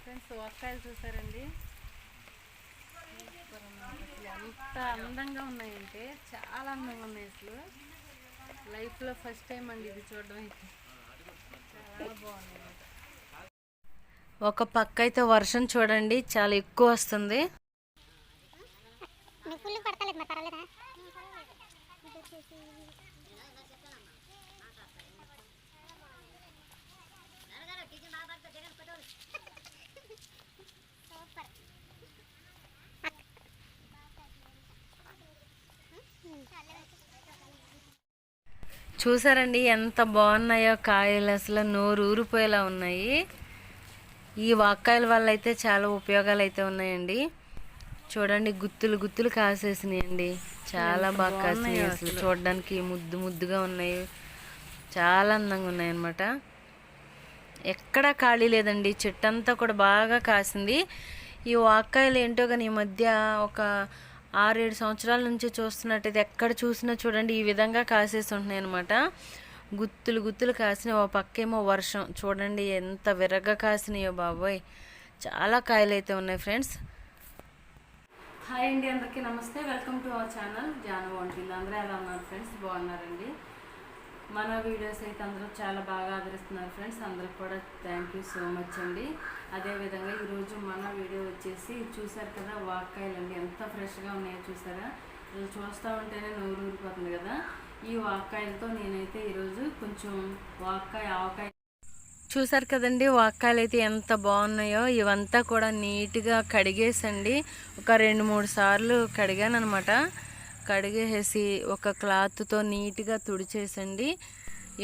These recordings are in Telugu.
ఫ్రెండ్స్ వంకాయలు చూసారండి? అసలు ఎంత అందంగా ఉన్నాయంటే చాలా అందంగా ఉన్నాయి అసలు. లైఫ్లో ఫస్ట్ టైం అండి ఇది చూడడం. అయితే చాలా బాగుంది. ఒక పక్క అయితే వర్షం చూడండి చాలా ఎక్కువ వస్తుంది. పడతలేదు చూసారండి ఎంత బాగున్నాయో కాయలు అసలు నోరు ఊరిపోయేలా ఉన్నాయి. ఈ వాక్కాయల వల్ల అయితే చాలా ఉపయోగాలు అయితే ఉన్నాయండి. చూడండి గుత్తులు గుత్తులు కాసేసినాయండి. చాలా బాగా కాసినాయి అసలు. చూడడానికి ముద్దు ముద్దుగా ఉన్నాయి. చాలా అందంగా ఉన్నాయి అన్నమాట ఎక్కడా ఖాళీ లేదండి. చెట్టు అంతా కూడా బాగా కాసింది. ఈ వాక్కాయలు ఏంటో కానీ ఈ మధ్య ఒక ఆరేడు సంవత్సరాల నుంచి చూస్తున్నట్టయితే ఎక్కడ చూసినా చూడండి ఈ విధంగా కాసేసి ఉంటున్నాయి అనమాట గుత్తులు గుత్తులు కాసిన ఓ పక్కేమో వర్షం. చూడండి ఎంత విరగ కాసినాయో బాబోయ్. చాలా కాయలు అయితే ఉన్నాయి ఫ్రెండ్స్. హాయ్ అండి అందరికీ నమస్తే. Welcome to our channel. Jaanu వంటిల్లు. అందరూ ఎలా ఉన్నారు ఫ్రెండ్స్? బాగున్నారండి. మన వీడియోస్ అయితే అందరూ చాలా బాగా ఆదరిస్తున్నారు ఫ్రెండ్స్. అందరికి కూడా థ్యాంక్ యూ సో మచ్ అండి. అదేవిధంగా ఈరోజు మన వీడియో వచ్చేసి చూసారు కదా వాక్కాయలు అండి ఎంత ఫ్రెష్గా ఉన్నాయో చూసారా ఇది చూస్తూ ఉంటేనే నోరు ఊరిపోతుంది కదా. ఈ వాక్కాయలతో నేనైతే ఈరోజు కొంచెం వాక్కాయ ఆవకాయ చూసారు కదండి వాక్కాయలు అయితే ఎంత బాగున్నాయో. ఇవంతా కూడా నీట్గా కడిగేసండి. ఒక రెండు మూడు సార్లు కడిగాను అనమాట కడిగేసి ఒక క్లాత్తో నీట్గా తుడిచేసండి.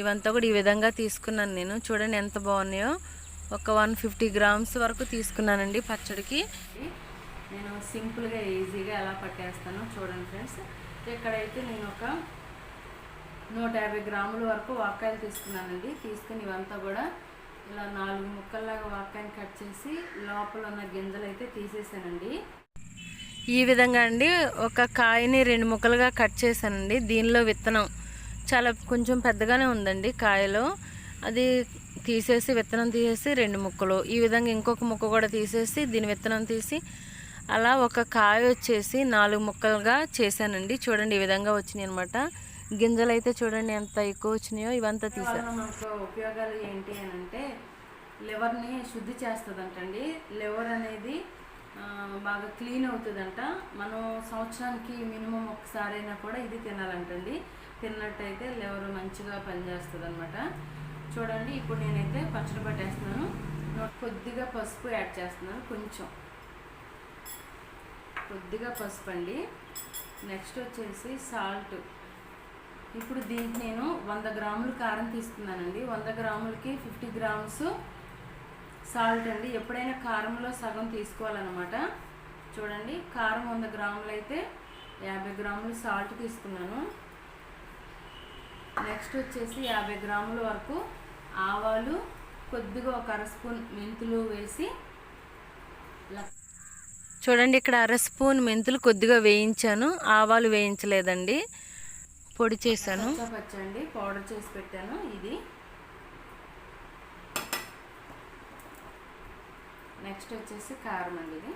ఇవంతా కూడా ఈ విధంగా తీసుకున్నాను నేను. చూడండి ఎంత బాగున్నాయో. ఒక వన్ ఫిఫ్టీ గ్రామ్స్ వరకు తీసుకున్నానండి పచ్చడికి. నేను సింపుల్గా ఈజీగా ఎలా పట్టేస్తానో చూడండి ఫ్రెండ్స్. ఇక్కడైతే నేను ఒక నూట యాభై గ్రాముల వరకు వాక్కాయలు తీసుకున్నానండి. తీసుకుని ఇవంతా కూడా ఇలా నాలుగు ముక్కల్లాగా వాక్కాయని కట్ చేసి లోపల ఉన్న గింజలు అయితే తీసేసానండి. ఈ విధంగా అండి ఒక కాయని రెండు ముక్కలుగా కట్ చేశానండి. దీనిలో విత్తనం చాలా కొంచెం పెద్దగానే ఉందండి కాయలో. అది తీసేసి విత్తనం తీసేసి రెండు ముక్కలు. ఈ విధంగా ఇంకొక ముక్క కూడా తీసేసి దీని విత్తనం తీసి అలా ఒక కాయ వచ్చేసి నాలుగు ముక్కలుగా చేశానండి. చూడండి ఈ విధంగా వచ్చినాయి అనమాట గింజలు అయితే చూడండి ఎంత ఎక్కువ వచ్చినాయో ఇవంతా తీసాను ఉపయోగాలు ఏంటి అని అంటే లివర్ని శుద్ధి చేస్తుందంటండి. లివర్ అనేది బాగా క్లీన్ అవుతుందంట. మనం సంవత్సరానికి మినిమం ఒకసారైనా కూడా ఇది తినాలంటండి. తిన్నట్టయితే లివర్ మంచిగా పనిచేస్తుంది అనమాట చూడండి ఇప్పుడు నేనైతే పచ్చడి పట్టేస్తున్నాను. కొద్దిగా పసుపు యాడ్ చేస్తున్నాను కొంచెం. కొద్దిగా పసుపు అండి. నెక్స్ట్ వచ్చేసి సాల్ట్. ఇప్పుడు దీనికి నేను వంద గ్రాములు కారం తీసుకున్నానండి. వంద గ్రాములకి ఫిఫ్టీ గ్రామ్స్ సాల్ట్ అండి. ఎప్పుడైనా కారంలో సగం తీసుకోవాలన్నమాట. చూడండి కారం వంద గ్రాములు అయితే యాభై గ్రాములు సాల్ట్ తీసుకున్నాను. నెక్స్ట్ వచ్చేసి యాభై గ్రాముల వరకు ఆవాలు కొద్దిగా ఒక అర స్పూన్ మెంతులు వేసి చూడండి ఇక్కడ అర స్పూన్ మెంతులు కొద్దిగా వేయించాను. ఆవాలు వేయించలేదండి. పొడి చేశాను. పచ్చండి. పౌడర్ చేసి పెట్టాను ఇది. నెక్స్ట్ వచ్చేసి కారం అండి ఇది.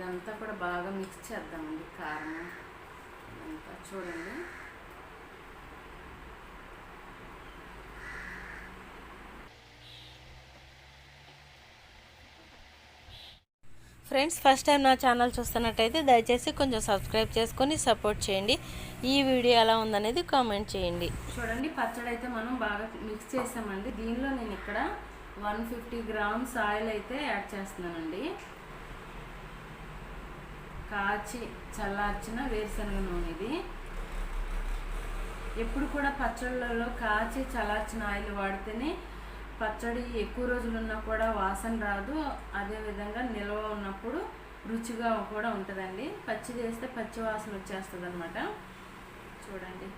ఇదంతా కూడా బాగా మిక్స్ చేద్దామండి కారం ఇదంతా చూడండి. ఫ్రెండ్స్ ఫస్ట్ టైం నా ఛానల్ చూస్తున్నట్టయితే దయచేసి కొంచెం సబ్స్క్రైబ్ చేసుకొని సపోర్ట్ చేయండి. ఈ వీడియో ఎలా ఉందనేది కామెంట్ చేయండి. చూడండి పచ్చడి అయితే మనం బాగా మిక్స్ చేసామండి. దీనిలో నేను ఇక్కడ వన్ ఫిఫ్టీ గ్రామ్స్ ఆయిల్ అయితే యాడ్ చేస్తున్నానండి. కాచి చల్లార్చిన వేరుశనగ నూనె ఇది ఎప్పుడు కూడా పచ్చళ్ళలో కాచి చల్లార్చిన ఆయిల్ వాడితేనే పచ్చడి ఎక్కువ రోజులు ఉన్నా కూడా వాసన రాదు. అదేవిధంగా నిల్వ ఉన్నప్పుడు రుచిగా కూడా ఉంటుందండి. పచ్చి చేస్తే పచ్చి వాసన వచ్చేస్తుంది అనమాట చూడండి.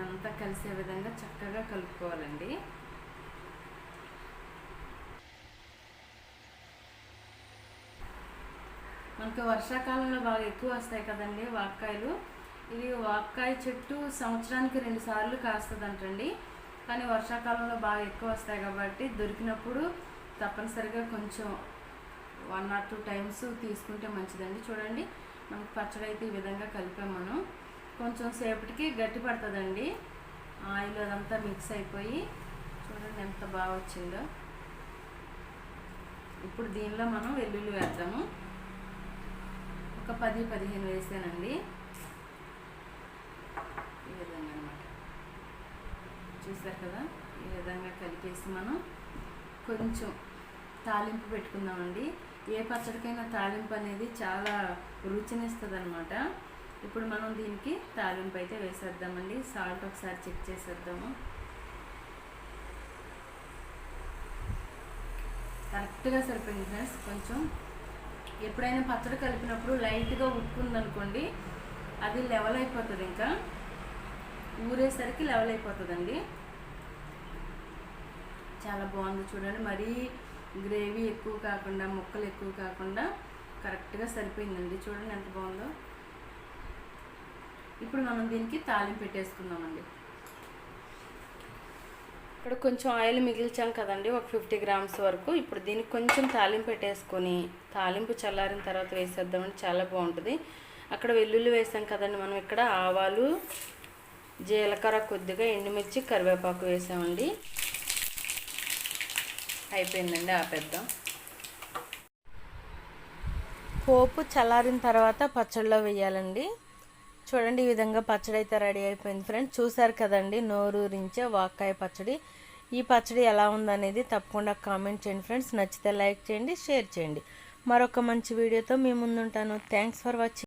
ఇదంతా అంతా కలిసే విధంగా చక్కగా కలుపుకోవాలండి. మనకు వర్షాకాలంలో బాగా ఎక్కువ వస్తాయి కదండి వాక్కాయలు. ఇది వాక్కాయ చెట్టు సంవత్సరానికి రెండు సార్లు కాస్తుందంటండి. కానీ వర్షాకాలంలో బాగా ఎక్కువ వస్తాయి కాబట్టి దొరికినప్పుడు తప్పనిసరిగా కొంచెం వన్ ఆర్ టూ టైమ్స్ తీసుకుంటే మంచిదండి. చూడండి మనకు పచ్చడి అయితే ఈ విధంగా కలిపాం మనం. కొంచెం సేపటికి గట్టి పడుతుందండి. ఆయిల్ అదంతా మిక్స్ అయిపోయి చూడండి ఎంత బాగా వచ్చిందో. ఇప్పుడు దీనిలో మనం వెల్లుల్లి వేద్దాము. ఒక పది పదిహేను వేసానండి. ఈ విధంగా అనమాట చూసారు కదా? ఈ విధంగా కలిపేసి మనం కొంచెం తాలింపు పెట్టుకుందామండి. ఏ పచ్చడికైనా తాలింపు అనేది చాలా రుచినిస్తుంది అనమాట ఇప్పుడు మనం దీనికి తాలింపు అయితే వేసేద్దామండి. సాల్ట్ ఒకసారి చెక్ చేసేద్దాము. కరెక్ట్గా సరిపోయింది ఫ్రెండ్స్. కొంచెం ఎప్పుడైనా పచ్చడి కలిపినప్పుడు లైట్గా ఉప్పుందనుకోండి అది లెవెల్ అయిపోతుంది ఇంకా. ఊరేసరికి లెవెల్ అయిపోతుందండి. చాలా బాగుంది చూడండి. మరీ గ్రేవీ ఎక్కువ కాకుండా ముక్కలు ఎక్కువ కాకుండా కరెక్ట్గా సరిపోయిందండి. చూడండి ఎంత బాగుందో. ఇప్పుడు మనం దీనికి తాలింపు పెట్టేసుకుందామండి. ఇక్కడ కొంచెం ఆయిల్ మిగిల్చాం కదండి ఒక ఫిఫ్టీ గ్రామ్స్ వరకు. ఇప్పుడు దీనికి కొంచెం తాలింపు పెట్టేసుకొని తాలింపు చల్లారిన తర్వాత వేసేద్దామండి చాలా బాగుంటుంది. అక్కడ వెల్లుల్లి వేసాం కదండి మనం ఇక్కడ ఆవాలు జీలకర్ర కొద్దిగా ఎండుమిర్చి కరివేపాకు వేసామండి. అయిపోయిందండి ఆపేద్దాం. పోపు చల్లారిన తర్వాత పచ్చళ్ళలో వేయాలండి. చూడండి ఈ విధంగా పచ్చడి అయితే రెడీ అయిపోయింది ఫ్రెండ్స్. చూసారు కదండి నోరూరించే వాక్కాయ పచ్చడి. ఈ పచ్చడి ఎలా ఉందనేది తప్పకుండా కామెంట్ చేయండి ఫ్రెండ్స్. నచ్చితే లైక్ చేయండి షేర్ చేయండి. మరొక మంచి వీడియోతో మీ ముందుంటాను. Thanks for watching